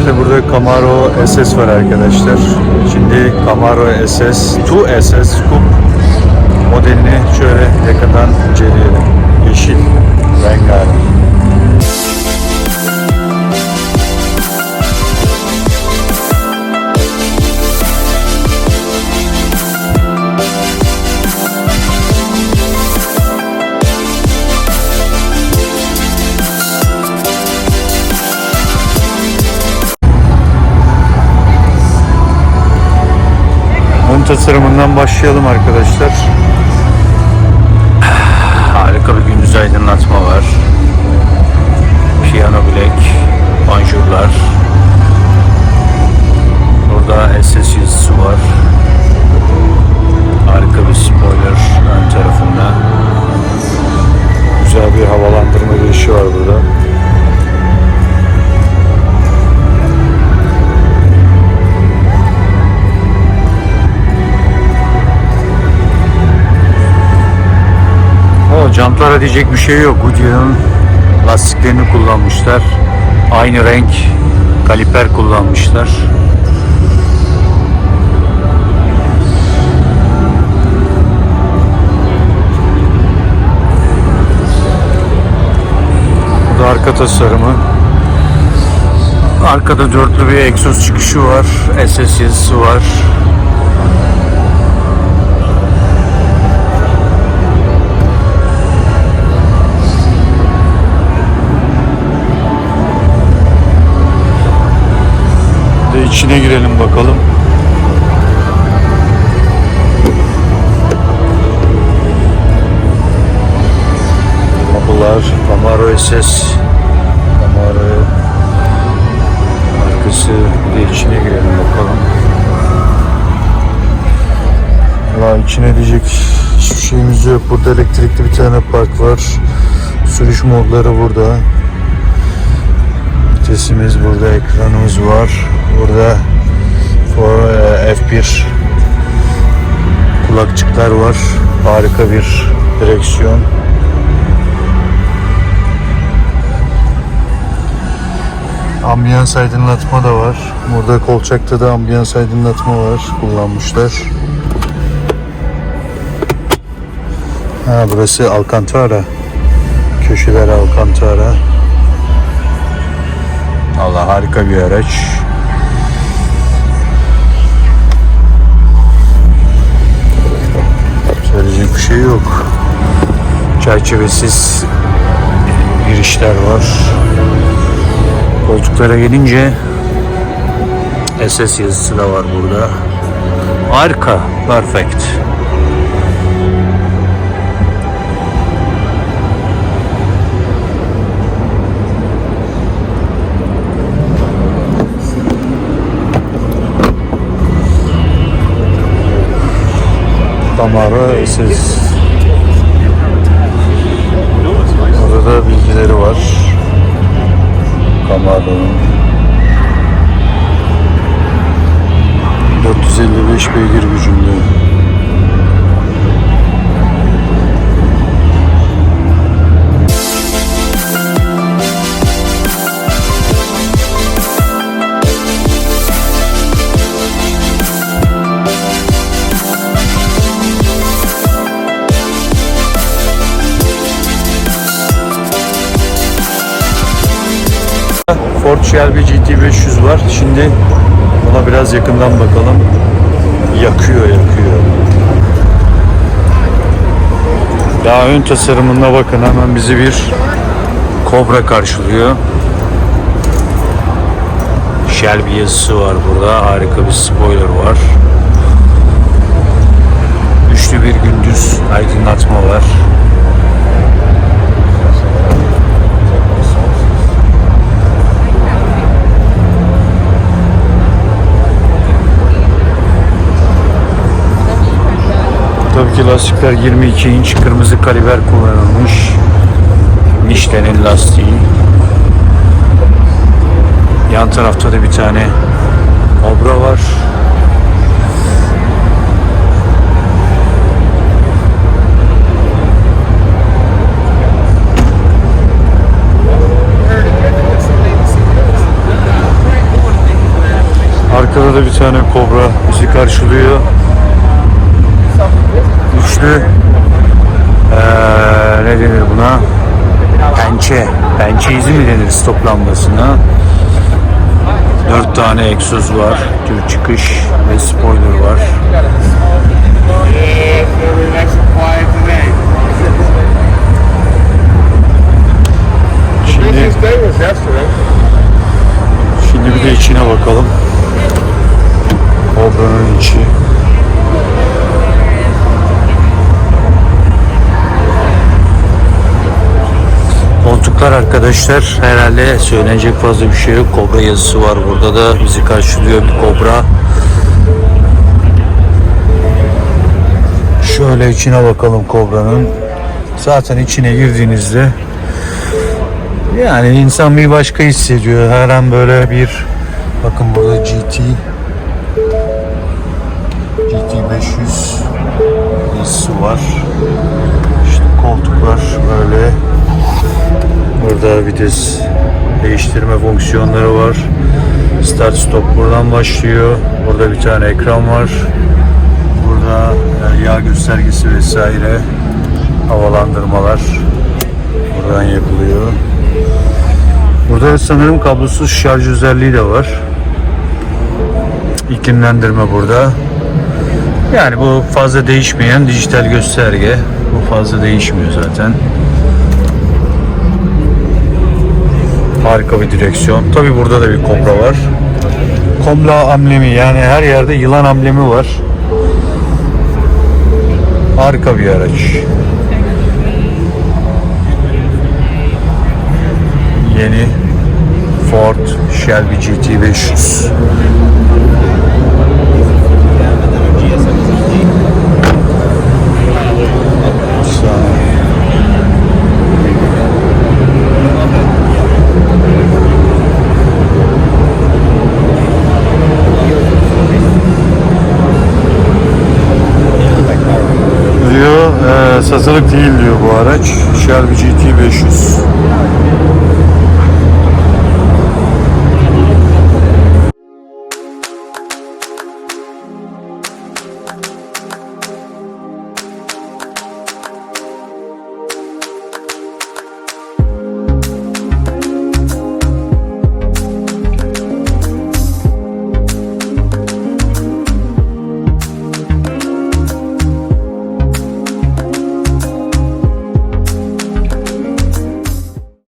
İşte burada Camaro SS var arkadaşlar. Şimdi Camaro SS 2 SS Coupe modelini şöyle yakından inceleyelim. Yeşil rengarenk. Tasarımından başlayalım arkadaşlar. Harika bir gündüz aydınlatma var. Piyano bilek, panjurlar. Jantlara diyecek bir şey yok. Goodyear'ın lastiklerini kullanmışlar. Aynı renk kaliper kullanmışlar. Bu da arka tasarımı. Arkada dörtlü bir egzoz çıkışı var. SS yazısı var. İçine girelim bakalım. Kapılar, Camaro SS, Camaro arkası bir içine girelim bakalım. Valla içine diyecek hiçbir şeyimiz yok. Burada elektrikli bir tane park var. Sürüş modları burada. Vitesimiz burada, ekranımız var. Burada for, e, F1 kulakçıklar var. Harika bir direksiyon. Ambiyans aydınlatma da var. Burada kolçakta da ambiyans aydınlatma var. Kullanmışlar. Ha burası Alcantara. Köşeler Alcantara. Allah harika bir araç. Söyleyecek bir şey yok. Çerçevesiz girişler var. Koltuklara gelince SS yazısı da var burada. Harika, perfect. Camaro SS. Orada da bilgileri var. Camaro'nun 455 beygir gücünde. Shelby GT500 var. Şimdi ona biraz yakından bakalım. Yakıyor, yakıyor. Daha ön tasarımına bakın hemen bizi bir Kobra karşılıyor. Shelby yazısı var burada. Harika bir spoiler var. Üçlü bir gündüz aydınlatma var. Lastikler 22 inç kırmızı kaliber kullanılmış. Michelin'in lastiği. Yan tarafta da bir tane Cobra var. Arkada da bir tane kobra bizi karşılıyor. Üçlü eee, ne denir buna? Pençe. Pençe izi mi denir stop lambasına? Dört tane egzoz var. Tür çıkış ve spoiler var. Yeah, arkadaşlar herhalde söylenecek fazla bir şey yok. Kobra yazısı var burada da bizi karşılıyor bir kobra. Şöyle içine bakalım kobranın. Zaten içine girdiğinizde yani insan bir başka hissediyor. Her an böyle bir bakın burada GT GT 500 yazısı var. İşte koltuklar böyle. Burada vites değiştirme fonksiyonları var. Start stop buradan başlıyor. Burada bir tane ekran var. Burada e, yağ göstergesi vesaire havalandırmalar buradan yapılıyor. Burada sanırım kablosuz şarj özelliği de var. İklimlendirme burada. Yani bu fazla değişmeyen dijital gösterge. Bu fazla değişmiyor zaten. Harika bir direksiyon. Tabi burada da bir kobra var. Komla amblemi yani her yerde yılan amblemi var. Harika bir araç. Yeni Ford Shelby GT 500. satılık değil diyor bu araç. Shelby GT 500.